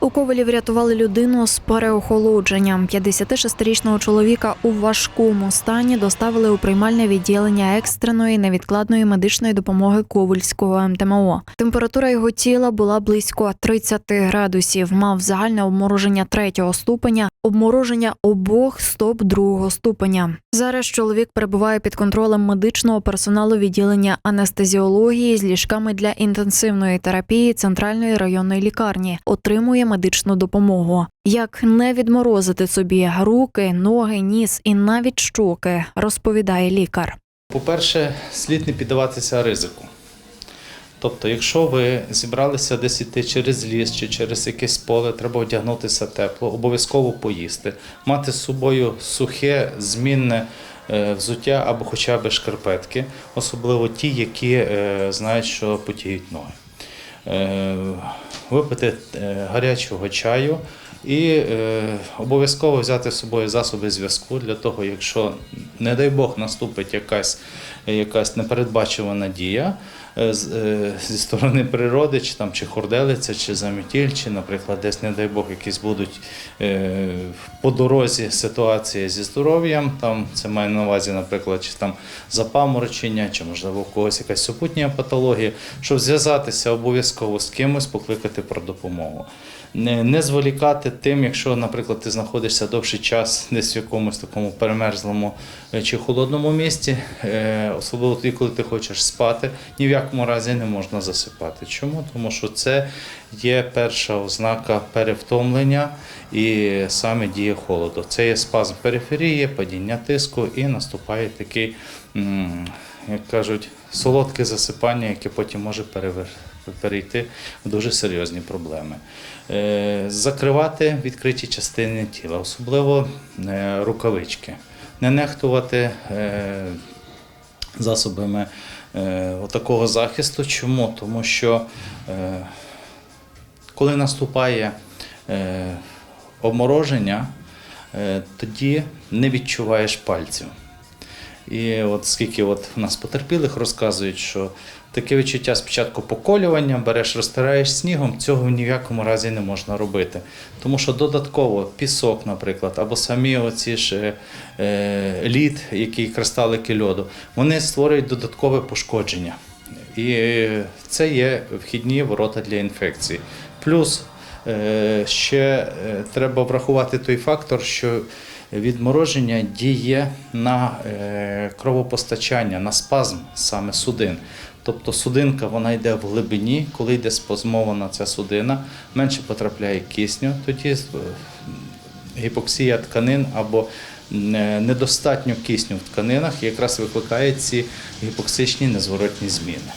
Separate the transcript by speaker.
Speaker 1: У Ковелі врятували людину з переохолодженням. 56-річного чоловіка у важкому стані доставили у приймальне відділення екстреної невідкладної медичної допомоги Ковельського МТМО. Температура його тіла була близько 30 градусів. Мав загальне обмороження третього ступеня, обмороження обох стоп другого ступеня. Зараз чоловік перебуває під контролем медичного персоналу відділення анестезіології з ліжками для інтенсивної терапії центральної районної лікарні. Отримує медичну допомогу. Як не відморозити собі руки, ноги, ніс і навіть щоки, розповідає лікар.
Speaker 2: По-перше, слід не піддаватися ризику. Тобто, якщо ви зібралися десь іти через ліс чи через якесь поле, треба одягнутися тепло, обов'язково поїсти, мати з собою сухе, змінне е, взуття або хоча б шкарпетки, особливо ті, які е, знають, що потіють ноги. Випити е, гарячого чаю і е, обов'язково взяти з собою засоби зв'язку для того, якщо, не дай Бог, наступить якась, якась непередбачувана дія е, е, зі сторони природи, чи там чи хорделиця, чи замітіль, чи, наприклад, десь, не дай Бог, якісь будуть е, по дорозі ситуації зі здоров'ям. Там це має на увазі, наприклад, чи там запаморочення, чи можливо у когось якась супутня патологія, щоб зв'язатися обов'язково з кимось, покликати про допомогу. Не, не зволікати тим, якщо, наприклад, ти знаходишся довший час десь в якомусь такому перемерзлому е, чи холодному місці, е, особливо тоді, коли ти хочеш спати, ні в якому разі не можна засипати. Чому? Тому що це є перша ознака перевтомлення і саме діє холоду. Це є спазм периферії, падіння тиску і наступає такий, як кажуть, солодке засипання, яке потім може перевер- перейти в дуже серйозні проблеми. Е, Закривати відкриті частини тіла, особливо е, рукавички. Не нехтувати е, засобами такого захисту. Чому? Тому що коли наступає обмороження, тоді не відчуваєш пальців. І от скільки от в нас потерпілих розказують, що таке відчуття спочатку поколювання, береш, розтираєш снігом, цього ні в якому разі не можна робити. Тому що додатково пісок, наприклад, або самі оці ж е, е, лід, які кристалики льоду, вони створюють додаткове пошкодження. І це є вхідні ворота для інфекції. Плюс ще е, треба врахувати той фактор, що відмороження діє на е, кровопостачання, на спазм саме судин. Тобто судинка вона йде в глибині, коли йде спазмована ця судина, менше потрапляє кисню, тоді е, гіпоксія тканин або е, недостатньо кисню в тканинах якраз викликає ці гіпоксичні незворотні зміни.